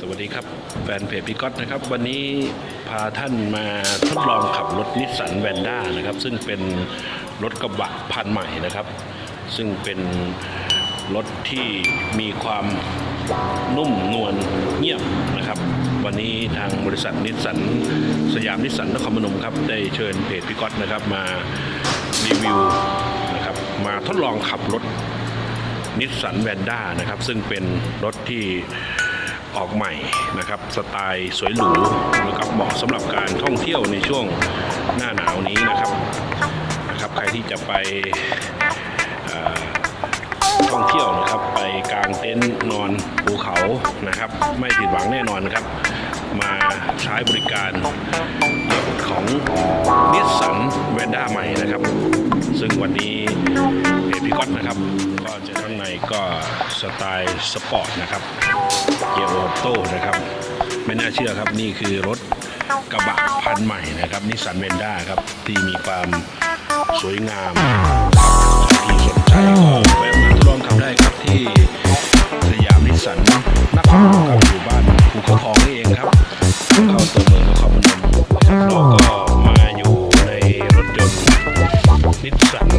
สวัสดีครับแฟนเพจพี่ก๊อตนะครับ วันนี้พาท่านมาทดลองขับรถนิสสันแวนด้านะครับ ซึ่งเป็นรถกระบะพันใหม่นะครับ ซึ่งเป็นรถที่มีความนุ่มนวลเงียบนะครับ วันนี้ทางบริษัทนิสสันสยามนิสสันนครพนมครับ ได้เชิญเพจพี่ก๊อตนะครับมารีวิว มาทดลองขับรถนิสสันแวนด้านะครับ ซึ่งเป็นรถที่ออกใหม่นะครับ สไตล์สวยหรูนะครับเหมาะสำหรับการท่องเที่ยวในช่วงหน้าหนาวนี้นะครับนะครับ ใครที่จะไปท่องเที่ยวนะางเต็นท์นอนภูเขานะครับ ไม่ผิดหวังแน่นอนครับ มาใช้บริการรถของนิสสันแวนด้าใหม่นะครับ ซึ่งวันนี้เพจพี่ก๊อตนะครับ ก็จะข้างในก็สไตล์สปอร์ตนะครับเกียร์ออโต้นะครับ ไม่น่าเชื่อครับนี่คือรถกระบะพันใหม่นะครับนิสสันเวนด้าครับ ที่มีความสวยงามที่สนใจก็ ครับอยู่บ้านภูเขาทองนี่เองครับเข้าตัวเมืองนครพนมเราก็มาอยู่ในรถยนต์นิสสัน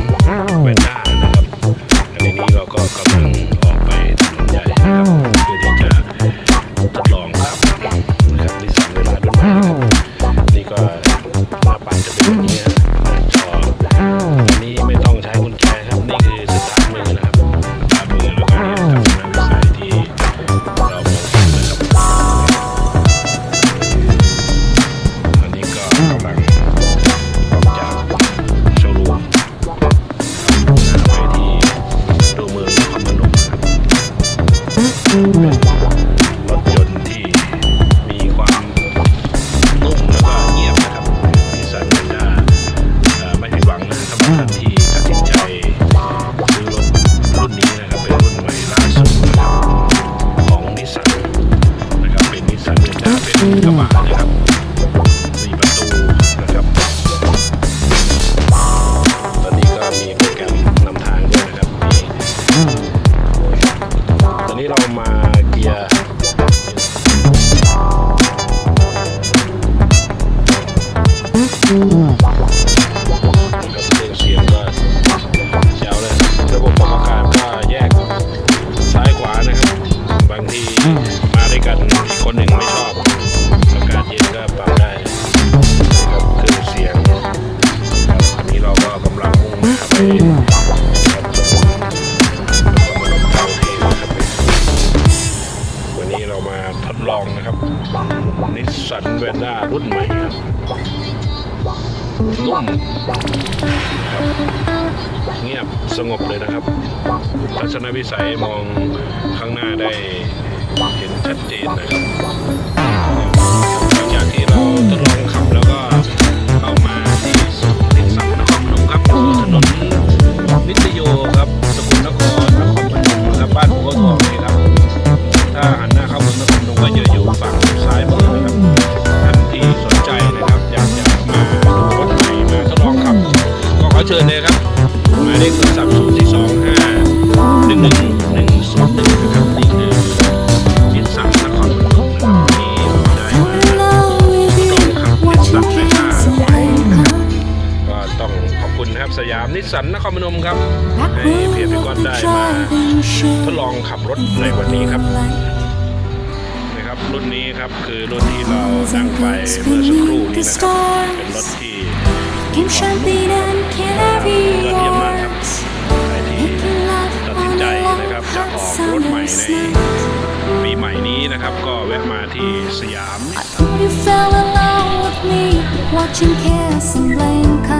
รถยนต์ที่มีความนุ่มแล้วก็เงียบนะครับนิสสันเวนด้าไม่ผิดหวังนะสำหรับท่านที่ตัดสินใจซื้อรถรุ่นนี้นะครับเป็นรุ่นใหม่ล่าสุดนะครับของนิสสันนะครับเป็นนิสสันเวนดาเป็นกระบะนะครับ วันนี้เรามาทดลองนะครับนิสสันเวนดารุ่นใหม่ครับนุ่มเงียบสงบเลยนะครับทัศนวิสัยมองข้างหน้าได้เห็นชัดเจนนะครับ เชิญเลยครับหมายเลขโทรศัพท์0 4 2 5 1 1 1 0 1นะครับนี่คือนิสสันนครพนมนะครับที่เราได้มาก็ต้องขอบคุณนะครับสยามนิสสันนครพนมครับให้เพียรพิกอนได้มาทดลองขับรถในวันนี้ครับนะครับรุ่นนี้ครับคือรุ่นที่เรานั่งไปเมื่อสักครู่นี้นะครับเป็นรถที่ Came champagne and canary ยอดเยี่ยมมากครับ wars. ใครที่ Making love ตัดสิน on ใจ a นะครับ long จะอ hot อกรถใหม่ summer's ใน night. ปีใหม่นี้นะครับ ก็แวะมาที่สยาม I thought you fell in love with me watching Casablanca.